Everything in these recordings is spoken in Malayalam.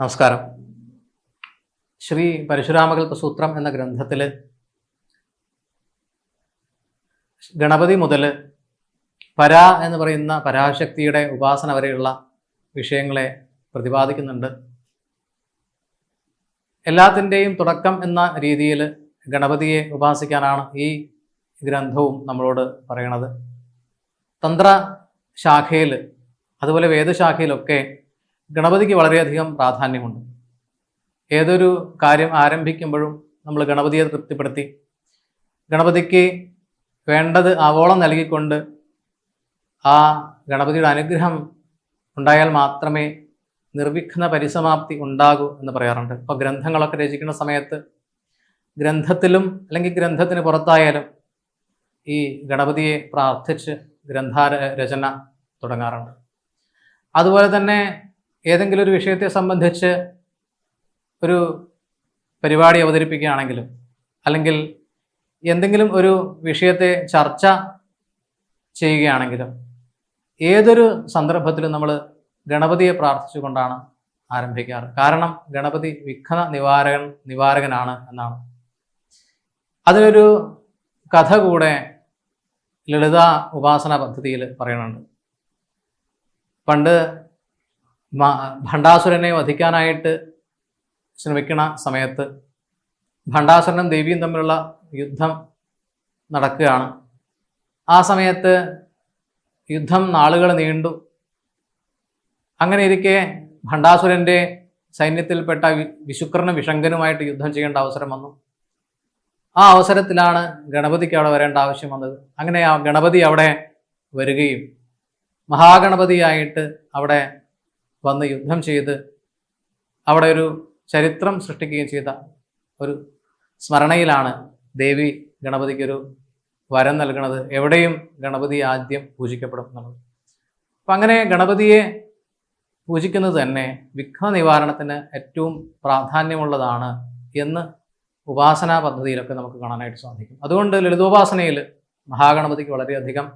നമസ്കാരം. ശ്രീ പരശുരാമകൽപ്പ സൂത്രം എന്ന ഗ്രന്ഥത്തിൽ ഗണപതി മുതൽ പരാ എന്ന് പറയുന്ന പരാശക്തിയുടെ ഉപാസന വരെയുള്ള വിഷയങ്ങളെ പ്രതിപാദിക്കുന്നുണ്ട്. എല്ലാത്തിന്റെയും തുടക്കം എന്ന രീതിയിൽ ഗണപതിയെ ഉപാസിക്കാനാണ് ഈ ഗ്രന്ഥവും നമ്മളോട് പറയണത്. തന്ത്ര ശാഖയിൽ അതുപോലെ വേദശാഖയിലൊക്കെ ഗണപതിക്ക് വളരെയധികം പ്രാധാന്യമുണ്ട്. ഏതൊരു കാര്യം ആരംഭിക്കുമ്പോഴും നമ്മൾ ഗണപതിയെ തൃപ്തിപ്പെടുത്തി. ഗണപതിക്ക് വേണ്ടത് ആവോളം നൽകിക്കൊണ്ട് ആ ഗണപതിയുടെ അനുഗ്രഹം ഉണ്ടായാൽ മാത്രമേ നിർവിഘ്ന പരിസമാപ്തി ഉണ്ടാകൂ എന്ന് പറയാറുണ്ട്. ഇപ്പോൾ ഗ്രന്ഥങ്ങളൊക്കെ രചിക്കുന്ന സമയത്ത് ഗ്രന്ഥത്തിലും അല്ലെങ്കിൽ ഗ്രന്ഥത്തിന് പുറത്തായാലും ഈ ഗണപതിയെ പ്രാർത്ഥിച്ച് ഗ്രന്ഥാര രചന തുടങ്ങാറുണ്ട്. അതുപോലെ തന്നെ ഏതെങ്കിലും ഒരു വിഷയത്തെ സംബന്ധിച്ച് ഒരു പരിപാടി അവതരിപ്പിക്കുകയാണെങ്കിലും അല്ലെങ്കിൽ എന്തെങ്കിലും ഒരു വിഷയത്തെ ചർച്ച ചെയ്യുകയാണെങ്കിലും ഏതൊരു സന്ദർഭത്തിലും നമ്മൾ ഗണപതിയെ പ്രാർത്ഥിച്ചുകൊണ്ടാണ് ആരംഭിക്കാറ്. കാരണം ഗണപതി വിഘ്ന നിവാരകൻ നിവാരകനാണ് എന്നാണ്. അതിനൊരു കഥ കൂടെ ലളിത ഉപാസന പദ്ധതിയിൽ പറയുന്നുണ്ട്. പണ്ട് ഭണ്ഡാസുരനെ വധിക്കാനായിട്ട് ശ്രമിക്കുന്ന സമയത്ത് ഭണ്ഡാസുരനും ദേവിയും തമ്മിലുള്ള യുദ്ധം നടക്കുകയാണ്. ആ സമയത്ത് യുദ്ധം നാളുകൾ നീണ്ടു. അങ്ങനെ ഇരിക്കെ ഭണ്ഡാസുരന്റെ സൈന്യത്തിൽപ്പെട്ട വിശുക്രനും വിഷങ്കനുമായിട്ട് യുദ്ധം ചെയ്യേണ്ട അവസരം വന്നു. ആ അവസരത്തിലാണ് ഗണപതിക്ക് അവിടെ വരേണ്ട ആവശ്യം വന്നത്. അങ്ങനെ ആ ഗണപതി അവിടെ വരികയും മഹാഗണപതിയായിട്ട് അവിടെ വന്ന് യുദ്ധം ചെയ്ത് അവിടെ ഒരു ചരിത്രം സൃഷ്ടിക്കുകയും ചെയ്ത ഒരു സ്മരണയിലാണ് ദേവി ഗണപതിക്കൊരു വരം നൽകുന്നത് എവിടെയും ഗണപതി ആദ്യം പൂജിക്കപ്പെടും നമ്മൾ അപ്പം അങ്ങനെ ഗണപതിയെ പൂജിക്കുന്നത് തന്നെ വിഘ്ന നിവാരണത്തിന് ഏറ്റവും പ്രാധാന്യമുള്ളതാണ് എന്ന് ഉപാസനാ പദ്ധതിയിലൊക്കെ നമുക്ക് കാണാനായിട്ട് സാധിക്കും. അതുകൊണ്ട് ലളിതോപാസനയിൽ മഹാഗണപതിക്ക് വളരെയധികം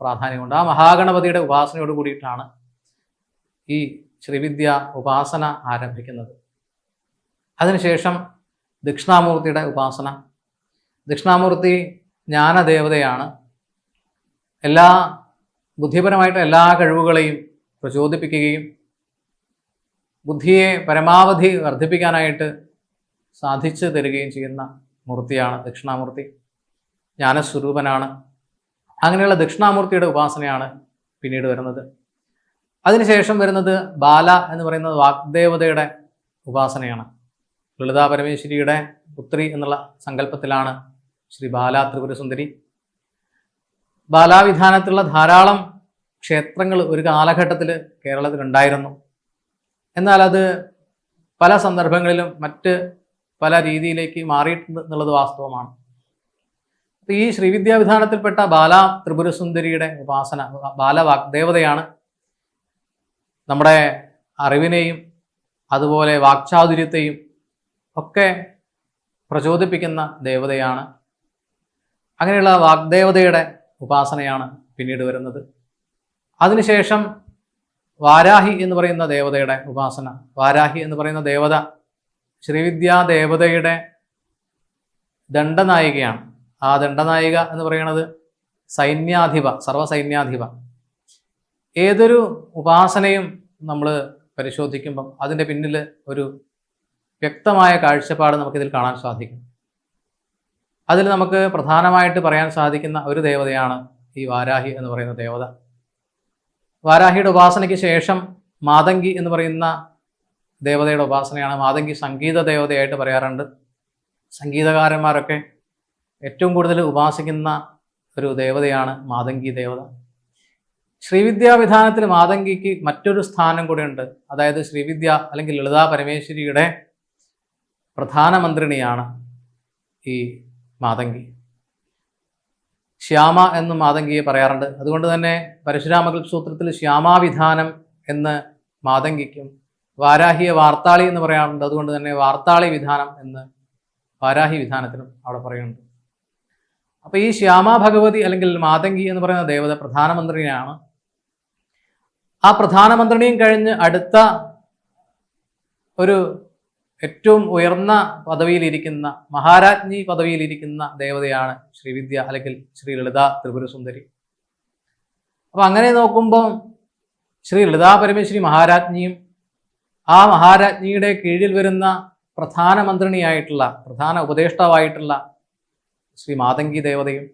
പ്രാധാന്യമുണ്ട്. ആ മഹാഗണപതിയുടെ ഉപാസനയോട് കൂടിയിട്ടാണ് ഈ ശ്രീവിദ്യ ഉപാസന ആരംഭിക്കുന്നത്. അതിനുശേഷം ദക്ഷിണാമൂർത്തിയുടെ ഉപാസന. ദക്ഷിണാമൂർത്തി ജ്ഞാനദേവതയാണ്. എല്ലാ ബുദ്ധിപരമായിട്ട് എല്ലാ കഴിവുകളെയും പ്രചോദിപ്പിക്കുകയും ബുദ്ധിയെ പരമാവധി വർദ്ധിപ്പിക്കാനായിട്ട് സാധിച്ചു തരികയും ചെയ്യുന്ന മൂർത്തിയാണ് ദക്ഷിണാമൂർത്തി. ജ്ഞാനസ്വരൂപനാണ്. അങ്ങനെയുള്ള ദക്ഷിണാമൂർത്തിയുടെ ഉപാസനയാണ് പിന്നീട് വരുന്നത്. അതിനുശേഷം വരുന്നത് ബാല എന്ന് പറയുന്നത് വാഗ്ദേവതയുടെ ഉപാസനയാണ്. ലളിതാ പരമേശ്വരിയുടെ പുത്രി എന്നുള്ള സങ്കല്പത്തിലാണ് ശ്രീ ബാല ത്രിപുരസുന്ദരി ബാലാവിധാനത്തിലുള്ള ധാരാളം ക്ഷേത്രങ്ങൾ ഒരു കാലഘട്ടത്തിൽ കേരളത്തിലുണ്ടായിരുന്നു. എന്നാൽ അത് പല സന്ദർഭങ്ങളിലും മറ്റ് പല രീതിയിലേക്ക് മാറിയിട്ടുണ്ട് എന്നുള്ളത് വാസ്തവമാണ്. ഈ ശ്രീവിദ്യാവിധാനത്തിൽപ്പെട്ട ബാല ത്രിപുരസുന്ദരിയുടെ ഉപാസന ബാല വാഗ്ദേവതയാണ് നമ്മുടെ അറിവിനെയും അതുപോലെ വാക്ചാതുര്യത്തെയും ഒക്കെ പ്രചോദിപ്പിക്കുന്ന ദേവതയാണ്. അങ്ങനെയുള്ള വാഗ്ദേവതയുടെ ഉപാസനയാണ് പിന്നീട് വരുന്നത്. അതിനുശേഷം വാരാഹി എന്ന് പറയുന്ന ദേവതയുടെ ഉപാസന വാരാഹി എന്ന് പറയുന്ന ദേവത ശ്രീവിദ്യാ ദേവതയുടെ ദണ്ഡനായികയാണ്. ആ ദണ്ഡനായിക എന്ന് പറയുന്നത് സൈന്യാധിപ സർവസൈന്യാധിപ ഏതൊരു ഉപാസനയും നമ്മൾ പരിശോധിക്കുമ്പം അതിന്റെ പിന്നിൽ ഒരു വ്യക്തമായ കാഴ്ചപ്പാട് നമുക്കിതിൽ കാണാൻ സാധിക്കും. അതിൽ നമുക്ക് പ്രധാനമായിട്ട് പറയാൻ സാധിക്കുന്ന ഒരു ദേവതയാണ് ഈ വാരാഹി എന്ന് പറയുന്ന ദേവത. വാരാഹിയുടെ ഉപാസനയ്ക്ക് ശേഷം മാതങ്കി എന്ന് പറയുന്ന ദേവതയുടെ ഉപാസനയാണ് മാതങ്കി സംഗീത ദേവതയായിട്ട് പറയാറുണ്ട്. സംഗീതകാരന്മാരൊക്കെ ഏറ്റവും കൂടുതൽ ഉപാസിക്കുന്ന ഒരു ദേവതയാണ് മാതങ്കി ദേവത. ശ്രീവിദ്യാവിധാനത്തിൽ മാതങ്കിക്ക് മറ്റൊരു സ്ഥാനം കൂടിയുണ്ട്. അതായത് ശ്രീവിദ്യ അല്ലെങ്കിൽ ലളിതാ പരമേശ്വരിയുടെ പ്രധാനമന്ത്രിണിയാണ് ഈ മാതങ്കി ശ്യാമ എന്ന് മാതങ്കിയെ പറയാറുണ്ട്. അതുകൊണ്ട് തന്നെ പരശുരാമകൽ സൂത്രത്തിൽ ശ്യാമാവിധാനം എന്ന് മാതങ്കിക്കും വാരാഹിയെ വാർത്താളി എന്ന് പറയാറുണ്ട്. അതുകൊണ്ട് തന്നെ വാർത്താളി വിധാനം എന്ന് വാരാഹി വിധാനത്തിനും അവിടെ പറയുന്നുണ്ട്. അപ്പോൾ ഈ ശ്യാമ ഭഗവതി അല്ലെങ്കിൽ മാതങ്കി എന്ന് പറയുന്ന ദേവത പ്രധാനമന്ത്രിയാണ്. ആ പ്രധാനമന്ത്രിയും കഴിഞ്ഞ് അടുത്ത ഒരു ഏറ്റവും ഉയർന്ന പദവിയിലിരിക്കുന്ന മഹാരാജ്ഞി പദവിയിലിരിക്കുന്ന ദേവതയാണ് ശ്രീവിദ്യ അല്ലെങ്കിൽ ശ്രീ ലളിത ത്രിപുരസുന്ദരി. അപ്പം അങ്ങനെ നോക്കുമ്പോൾ ശ്രീ ലളിതാ പരമേശ്വരി മഹാരാജ്ഞിയും ആ മഹാരാജ്ഞിയുടെ കീഴിൽ വരുന്ന പ്രധാനമന്ത്രിണിയായിട്ടുള്ള പ്രധാന ഉപദേഷ്ടാവായിട്ടുള്ള ശ്രീ മാതങ്കി ദേവതയും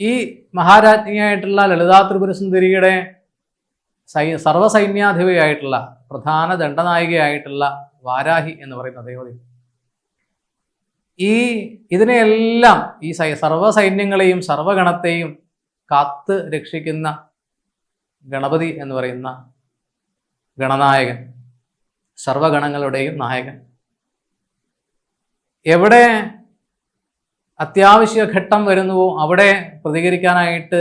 ഈ മഹാരാജ്ഞിയായിട്ടുള്ള ലളിതാ ത്രിപുര സുന്ദരിയുടെ സൈ സർവസൈന്യാധിപയായിട്ടുള്ള പ്രധാന ദണ്ഡനായികയായിട്ടുള്ള വാരാഹി എന്ന് പറയുന്ന ദേവതി ഈ ഇതിനെയെല്ലാം ഈ സൈ സർവസൈന്യങ്ങളെയും സർവഗണത്തെയും കാത്ത് രക്ഷിക്കുന്ന ഗണപതി എന്ന് പറയുന്ന ഗണനായകൻ സർവഗണങ്ങളുടെയും നായകൻ. എവിടെ അത്യാവശ്യ ഘട്ടം വരുന്നുവോ അവിടെ പ്രതികരിക്കാനായിട്ട്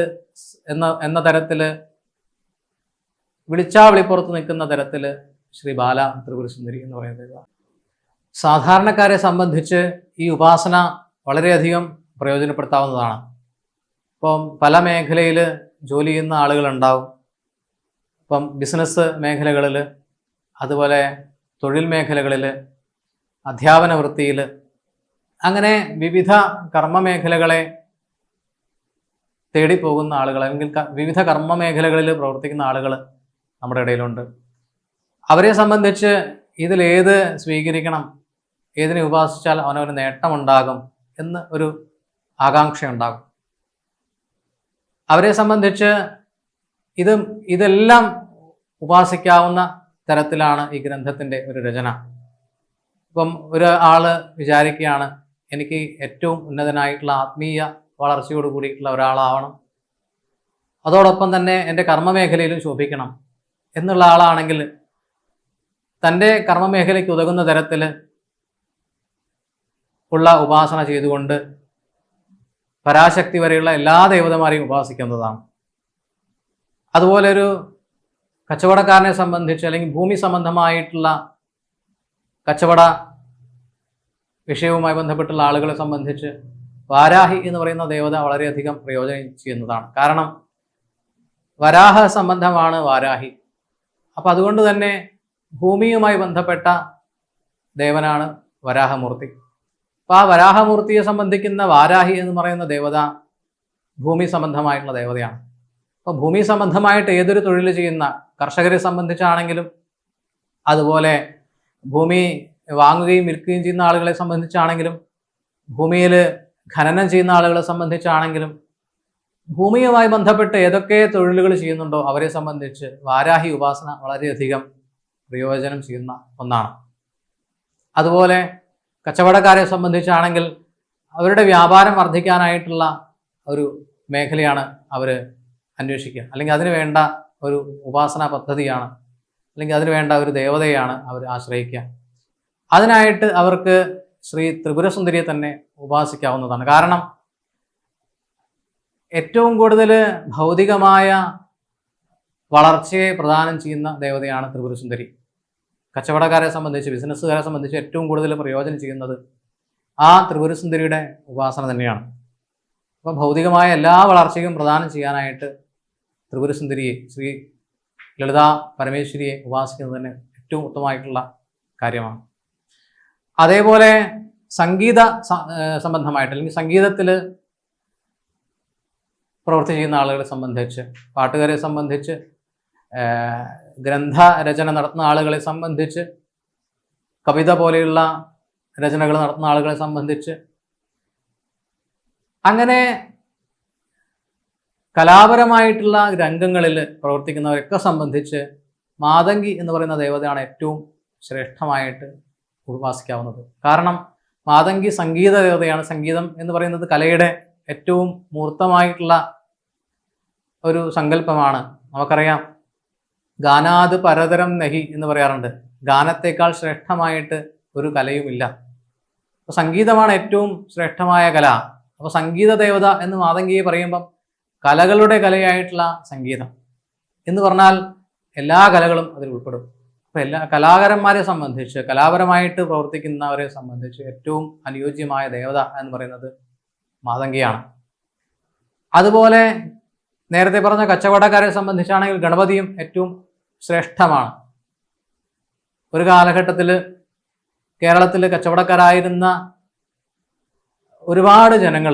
എന്ന എന്ന തരത്തിൽ വിളിച്ചാ വിളിപ്പുറത്ത് നിൽക്കുന്ന തരത്തിൽ ശ്രീ ബാല ത്രിപുര സുന്ദരി എന്ന് പറയുന്നത് സാധാരണക്കാരെ സംബന്ധിച്ച് ഈ ഉപാസന വളരെയധികം പ്രയോജനപ്പെടുത്താവുന്നതാണ്. ഇപ്പം പല മേഖലയിൽ ജോലി ചെയ്യുന്ന ആളുകളുണ്ടാവും. ഇപ്പം ബിസിനസ് മേഖലകളിൽ അതുപോലെ തൊഴിൽ മേഖലകളിൽ അധ്യാപന വൃത്തിയിൽ അങ്ങനെ വിവിധ കർമ്മ മേഖലകളെ തേടിപ്പോകുന്ന ആളുകൾ അല്ലെങ്കിൽ വിവിധ കർമ്മ മേഖലകളിൽ പ്രവർത്തിക്കുന്ന ആളുകൾ നമ്മുടെ ഇടയിലുണ്ട്. അവരെ സംബന്ധിച്ച് ഇതിലേത് സ്വീകരിക്കണം ഏതിനെ ഉപാസിച്ചാൽ അവനൊരു നേട്ടമുണ്ടാകും എന്ന് ഒരു ആകാംക്ഷയുണ്ടാകും. അവരെ സംബന്ധിച്ച് ഇത് ഇതെല്ലാം ഉപാസിക്കാവുന്ന തരത്തിലാണ് ഈ ഗ്രന്ഥത്തിന്റെ ഒരു രചന. ഇപ്പം ഒരു ആൾ വിചാരിക്കുകയാണ് എനിക്ക് ഏറ്റവും ഉന്നതനായിട്ടുള്ള ആത്മീയ വളർച്ചയോട് കൂടിയിട്ടുള്ള ഒരാളാവണം. അതോടൊപ്പം തന്നെ എന്റെ കർമ്മമേഖലയിലും ശോഭിക്കണം. എന്നുള്ള ആളാണെങ്കിൽ തന്റെ കർമ്മമേഖലയ്ക്ക് ഉതകുന്ന തരത്തിൽ ഉള്ള ഉപാസന ചെയ്തുകൊണ്ട് പരാശക്തി വരെയുള്ള എല്ലാ ദേവതമാരെയും ഉപാസിക്കുന്നതാണ്. അതുപോലെ ഒരു കച്ചവടക്കാരനെ സംബന്ധിച്ച് അല്ലെങ്കിൽ ഭൂമി സംബന്ധമായിട്ടുള്ള കച്ചവട വിഷയവുമായി ബന്ധപ്പെട്ടുള്ള ആളുകളെ സംബന്ധിച്ച് വാരാഹി എന്ന് പറയുന്ന ദേവത വളരെയധികം പ്രയോജനം ചെയ്യുന്നതാണ്. കാരണം വരാഹ സംബന്ധമാണ് വാരാഹി. അപ്പം അതുകൊണ്ട് തന്നെ ഭൂമിയുമായി ബന്ധപ്പെട്ട ദേവനാണ് വരാഹമൂർത്തി. അപ്പം ആ വരാഹമൂർത്തിയെ സംബന്ധിക്കുന്ന വാരാഹി എന്ന് പറയുന്ന ദേവത ഭൂമി സംബന്ധമായിട്ടുള്ള ദേവതയാണ്. അപ്പോൾ ഭൂമി സംബന്ധമായിട്ട് ഏതൊരു തൊഴിൽ ചെയ്യുന്ന കർഷകരെ സംബന്ധിച്ചാണെങ്കിലും അതുപോലെ ഭൂമി വാങ്ങുകയും വിൽക്കുകയും ചെയ്യുന്ന ആളുകളെ സംബന്ധിച്ചാണെങ്കിലും ഭൂമിയിൽ ഖനനം ചെയ്യുന്ന ആളുകളെ സംബന്ധിച്ചാണെങ്കിലും ഭൂമിയുമായി ബന്ധപ്പെട്ട് ഏതൊക്കെ തൊഴിലുകൾ ചെയ്യുന്നുണ്ടോ അവരെ സംബന്ധിച്ച് വാരാഹി ഉപാസന വളരെയധികം പ്രയോജനം ചെയ്യുന്ന ഒന്നാണ്. അതുപോലെ കച്ചവടക്കാരെ സംബന്ധിച്ചാണെങ്കിൽ അവരുടെ വ്യാപാരം വർദ്ധിക്കാനായിട്ടുള്ള ഒരു മേഖലയാണ് അവർ അന്വേഷിക്കുക. അല്ലെങ്കിൽ അതിന് വേണ്ട ഒരു ഉപാസന പദ്ധതിയാണ്. അല്ലെങ്കിൽ അതിന് വേണ്ട ഒരു ദേവതയാണ് അവർ ആശ്രയിക്കുക. അതിനായിട്ട് അവർക്ക് ശ്രീ ത്രിപുരസുന്ദരിയെ തന്നെ ഉപാസിക്കാവുന്നതാണ്. കാരണം ഏറ്റവും കൂടുതൽ ഭൗതികമായ വളർച്ചയെ പ്രദാനം ചെയ്യുന്ന ദേവതയാണ് ത്രിപുരസുന്ദരി. കച്ചവടക്കാരെ സംബന്ധിച്ച് ബിസിനസ്സുകാരെ സംബന്ധിച്ച് ഏറ്റവും കൂടുതൽ പ്രയോജനം ചെയ്യുന്നത് ആ ത്രിപുരസുന്ദരിയുടെ ഉപാസന തന്നെയാണ്. അപ്പോൾ ഭൗതികമായ എല്ലാ വളർച്ചയും പ്രദാനം ചെയ്യാനായിട്ട് ത്രിപുരസുന്ദരിയെ ശ്രീ ലളിത പരമേശ്വരിയെ ഉപാസിക്കുന്നത് തന്നെ ഏറ്റവും ഉത്തമമായിട്ടുള്ള കാര്യമാണ്. അതേപോലെ സംഗീത സംബന്ധമായിട്ട് അല്ലെങ്കിൽ സംഗീതത്തിൽ പ്രവൃത്തി ചെയ്യുന്ന ആളുകളെ സംബന്ധിച്ച് പാട്ടുകാരെ സംബന്ധിച്ച് ഗ്രന്ഥരചന ഗ്രന്ഥ രചന നടത്തുന്ന ആളുകളെ സംബന്ധിച്ച് കവിത പോലെയുള്ള രചനകൾ നടത്തുന്ന ആളുകളെ സംബന്ധിച്ച്. അങ്ങനെ കലാപരമായിട്ടുള്ള രംഗങ്ങളിൽ പ്രവർത്തിക്കുന്നവരൊക്കെ സംബന്ധിച്ച് മാതങ്കി എന്ന് പറയുന്ന ദേവതയാണ് ഏറ്റവും ശ്രേഷ്ഠമായിട്ട് ഉപാസിക്കാവുന്നത്. കാരണം മാതങ്കി സംഗീത ദേവതയാണ്. സംഗീതം എന്ന് പറയുന്നത് കലയുടെ ഏറ്റവും മൂർത്തമായിട്ടുള്ള ഒരു സങ്കല്പമാണ്. നമുക്കറിയാം. ഗാനാത് പരതരം നഹി എന്ന് പറയാറുണ്ട്. ഗാനത്തേക്കാൾ ശ്രേഷ്ഠമായിട്ട് ഒരു കലയുമില്ല. അപ്പോൾ സംഗീതമാണ് ഏറ്റവും ശ്രേഷ്ഠമായ കല. അപ്പോൾ സംഗീത ദേവത എന്ന് മാതങ്കിയെ പറയുമ്പം കലകളുടെ കലയായിട്ടുള്ള സംഗീതം. എന്ന് പറഞ്ഞാൽ എല്ലാ കലകളും അതിൽ ഉൾപ്പെടും. അപ്പോൾ എല്ലാ കലാകാരന്മാരെ സംബന്ധിച്ച് കലാപരമായിട്ട് പ്രവർത്തിക്കുന്നവരെ സംബന്ധിച്ച് ഏറ്റവും അനുയോജ്യമായ ദേവത എന്ന് പറയുന്നത് മാതങ്കിയാണ് അതുപോലെ നേരത്തെ പറഞ്ഞ കച്ചവടക്കാരെ സംബന്ധിച്ചാണെങ്കിൽ ഗണപതിയും ഏറ്റവും ശ്രേഷ്ഠമാണ്. ഒരു കാലഘട്ടത്തിൽ കേരളത്തിൽ കച്ചവടക്കാരായിരുന്ന ഒരുപാട് ജനങ്ങൾ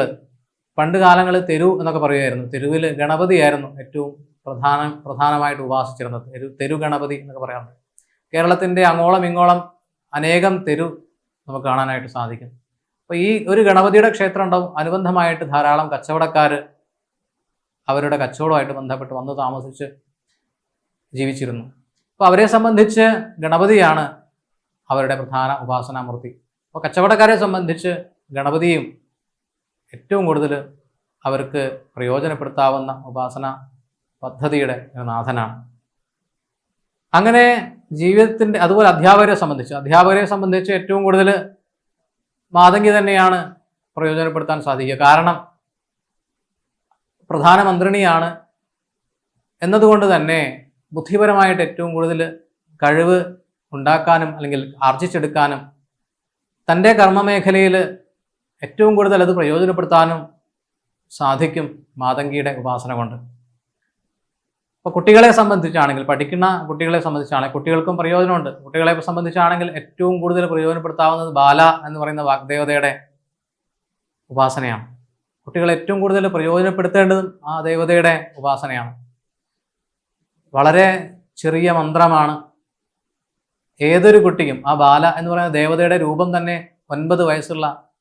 പണ്ട് കാലങ്ങളിൽ തെരു എന്നൊക്കെ പറയുമായിരുന്നു. തെരുവിൽ ഗണപതിയായിരുന്നു ഏറ്റവും പ്രധാന പ്രധാനമായിട്ട് ഉപാസിച്ചിരുന്നത്. തെരു തെരു ഗണപതി എന്നൊക്കെ പറയാറുണ്ട്. കേരളത്തിന്റെ അങ്ങോളം ഇങ്ങോളം അനേകം തെരു നമുക്ക് കാണാനായിട്ട് സാധിക്കും. അപ്പോൾ ഈ ഒരു ഗണപതിയുടെ ക്ഷേത്രം ഉണ്ടാവും അനുബന്ധമായിട്ട് ധാരാളം കച്ചവടക്കാർ അവരുടെ കച്ചവടമായിട്ട് ബന്ധപ്പെട്ട് വന്ന് താമസിച്ച് ജീവിച്ചിരുന്നു. അപ്പോൾ അവരെ സംബന്ധിച്ച് ഗണപതിയാണ് അവരുടെ പ്രധാന ഉപാസനാമൂർത്തി. അപ്പോൾ കച്ചവടക്കാരെ സംബന്ധിച്ച് ഗണപതിയും ഏറ്റവും കൂടുതൽ അവർക്ക് പ്രയോജനപ്പെടുത്താവുന്ന ഉപാസന പദ്ധതിയുടെ ഒരു നാഥനാണ്. അങ്ങനെ ജീവിതത്തിന്റെ അതുപോലെ അധ്യാപകരെ സംബന്ധിച്ച് അധ്യാപകരെ സംബന്ധിച്ച് ഏറ്റവും കൂടുതൽ മാതങ്കി തന്നെയാണ് പ്രയോജനപ്പെടുത്താൻ സാധിക്കുക. കാരണം പ്രധാനമന്ത്രിണിയാണ് എന്നതുകൊണ്ട് തന്നെ ബുദ്ധിപരമായിട്ട് ഏറ്റവും കൂടുതൽ കഴിവ് ഉണ്ടാക്കാനും അല്ലെങ്കിൽ ആർജിച്ചെടുക്കാനും തന്റെ കർമ്മമേഖലയിൽ ഏറ്റവും കൂടുതൽ അത് പ്രയോജനപ്പെടുത്താനും സാധിക്കും മാതങ്കിയുടെ ഉപാസന കൊണ്ട്. ഇപ്പോൾ കുട്ടികളെ സംബന്ധിച്ചാണെങ്കിൽ പഠിക്കുന്ന കുട്ടികളെ സംബന്ധിച്ചാണെങ്കിൽ കുട്ടികൾക്കും പ്രയോജനമുണ്ട്. കുട്ടികളെ സംബന്ധിച്ചാണെങ്കിൽ ഏറ്റവും കൂടുതൽ പ്രയോജനപ്പെടുത്താവുന്നത് ബാല എന്ന് പറയുന്ന വാഗ്ദേവതയുടെ ഉപാസനയാണ്. കുട്ടികൾ ഏറ്റവും കൂടുതൽ പ്രയോജനപ്പെടുത്തേണ്ടതും ആ ദേവതയുടെ ഉപാസനയാണ്. വളരെ ചെറിയ മന്ത്രമാണ്. ഏതൊരു കുട്ടിക്കും ആ ബാല എന്ന് പറയുന്ന ദേവതയുടെ രൂപം തന്നെ ഒൻപത് വയസ്സുള്ള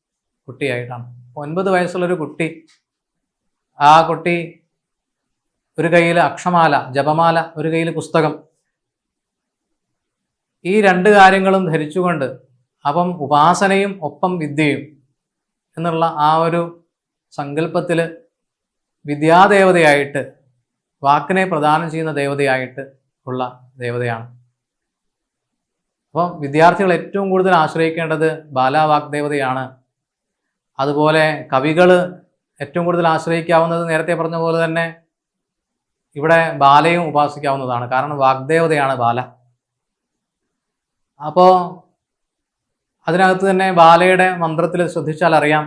കുട്ടിയായിട്ടാണ്. ഒൻപത് വയസ്സുള്ളൊരു കുട്ടി ആ കുട്ടി ഒരു കയ്യിൽ അക്ഷമാല ജപമാല ഒരു കയ്യിൽ പുസ്തകം ഈ രണ്ട് കാര്യങ്ങളും ധരിച്ചുകൊണ്ട് അപ്പം ഉപാസനയും ഒപ്പം വിദ്യയും എന്നുള്ള ആ ഒരു സങ്കല്പത്തിൽ വിദ്യാദേവതയായിട്ട് വാക്കിനെ പ്രദാനം ചെയ്യുന്ന ദേവതയായിട്ട് ഉള്ള ദേവതയാണ്. അപ്പം വിദ്യാർത്ഥികൾ ഏറ്റവും കൂടുതൽ ആശ്രയിക്കേണ്ടത് ബാലാവാഗ്ദേവതയാണ് അതുപോലെ കവികൾ ഏറ്റവും കൂടുതൽ ആശ്രയിക്കാവുന്നത് നേരത്തെ പറഞ്ഞ പോലെ തന്നെ ഇവിടെ ബാലയും ഉപാസിക്കാവുന്നതാണ്. കാരണം വാഗ്ദേവതയാണ് ബാല. അപ്പോൾ അതിനകത്ത് തന്നെ ബാലയുടെ മന്ത്രത്തിൽ ശ്രദ്ധിച്ചാൽ അറിയാം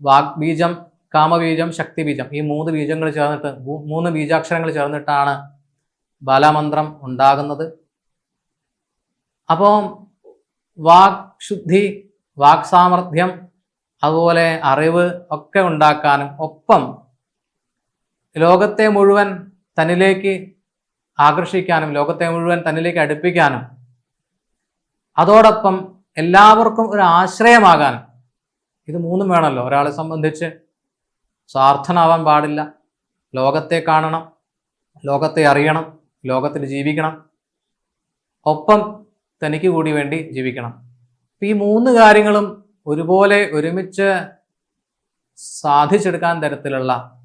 വാഗ്ബീജം കാമബീജം ശക്തിബീജം ഈ മൂന്ന് ബീജങ്ങൾ ചേർന്നിട്ട് മൂന്ന് ബീജാക്ഷരങ്ങൾ ചേർന്നിട്ടാണ് ബാലമന്ത്രം ഉണ്ടാകുന്നത്. അപ്പോൾ വാക് ശുദ്ധി വാക് സാമർഥ്യം അതുപോലെ അറിവ് ഒക്കെ ഉണ്ടാക്കാനും ഒപ്പം ലോകത്തെ മുഴുവൻ തന്നിലേക്ക് ആകർഷിക്കാനും ലോകത്തെ മുഴുവൻ തന്നിലേക്ക് അടുപ്പിക്കാനും അതോടൊപ്പം എല്ലാവർക്കും ഒരു ആശ്രയമാകാനും ഇത് മൂന്നും വേണമല്ലോ. ഒരാളെ സംബന്ധിച്ച് സ്വാർത്ഥനാവാൻ പാടില്ല. ലോകത്തെ കാണണം ലോകത്തെ അറിയണം ലോകത്തിൽ ജീവിക്കണം. ഒപ്പം തനിക്ക് കൂടി വേണ്ടി ജീവിക്കണം. അപ്പം ഈ മൂന്ന് കാര്യങ്ങളും ഒരുപോലെ ഒരുമിച്ച് സാധിച്ചെടുക്കാൻ തരത്തിലുള്ള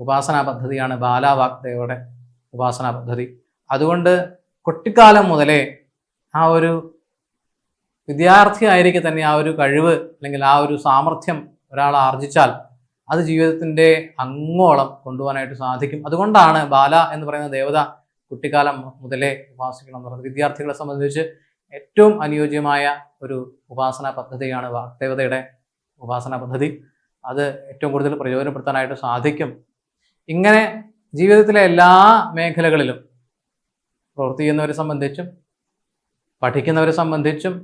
ഉപാസനാ പദ്ധതിയാണ് ബാലാവാഗ്ദേവയുടെ ഉപാസനാ പദ്ധതി. അതുകൊണ്ട് കുട്ടിക്കാലം മുതലേ ആ ഒരു വിദ്യാർത്ഥി ആയിരിക്കെ തന്നെ ആ ഒരു കഴിവ് അല്ലെങ്കിൽ ആ ഒരു സാമർഥ്യം ഒരാൾ ആർജിച്ചാൽ അത് ജീവിതത്തിന്റെ അങ്ങോളം കൊണ്ടുപോകാനായിട്ട് സാധിക്കും. അതുകൊണ്ടാണ് ബാല എന്ന് പറയുന്ന ദേവത കുട്ടിക്കാലം മുതലേ ഉപാസിക്കണം എന്ന് പറയുന്നത് വിദ്യാർത്ഥികളെ സംബന്ധിച്ച് ഏറ്റവും അനുയോജ്യമായ ഒരു ഉപാസന പദ്ധതിയാണ് വാഗ്ദേവതയുടെ ഉപാസന പദ്ധതി. അത് ഏറ്റവും കൂടുതൽ പ്രയോജനപ്പെടുത്താനായിട്ട് സാധിക്കും. ഇങ്ങനെ ജീവിതത്തിലെ എല്ലാ മേഖലകളിലും പ്രവർത്തിക്കുന്നവരെ സംബന്ധിച്ചും പഠിക്കുന്നവരെ സംബന്ധിച്ചും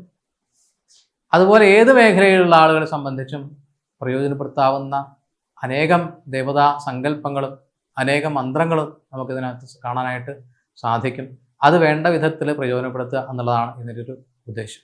അതുപോലെ ഏത് മേഖലയിലുള്ള ആളുകളെ സംബന്ധിച്ചും പ്രയോജനപ്പെടുത്താവുന്ന അനേകം ദേവതാ സങ്കല്പങ്ങളും അനേകം മന്ത്രങ്ങളും നമുക്കിതിനകത്ത് കാണാനായിട്ട് സാധിക്കും. അത് വേണ്ട വിധത്തിൽ പ്രയോജനപ്പെടുത്തുക എന്നുള്ളതാണ് ഇതിന്റെ ഒരു ഉദ്ദേശം.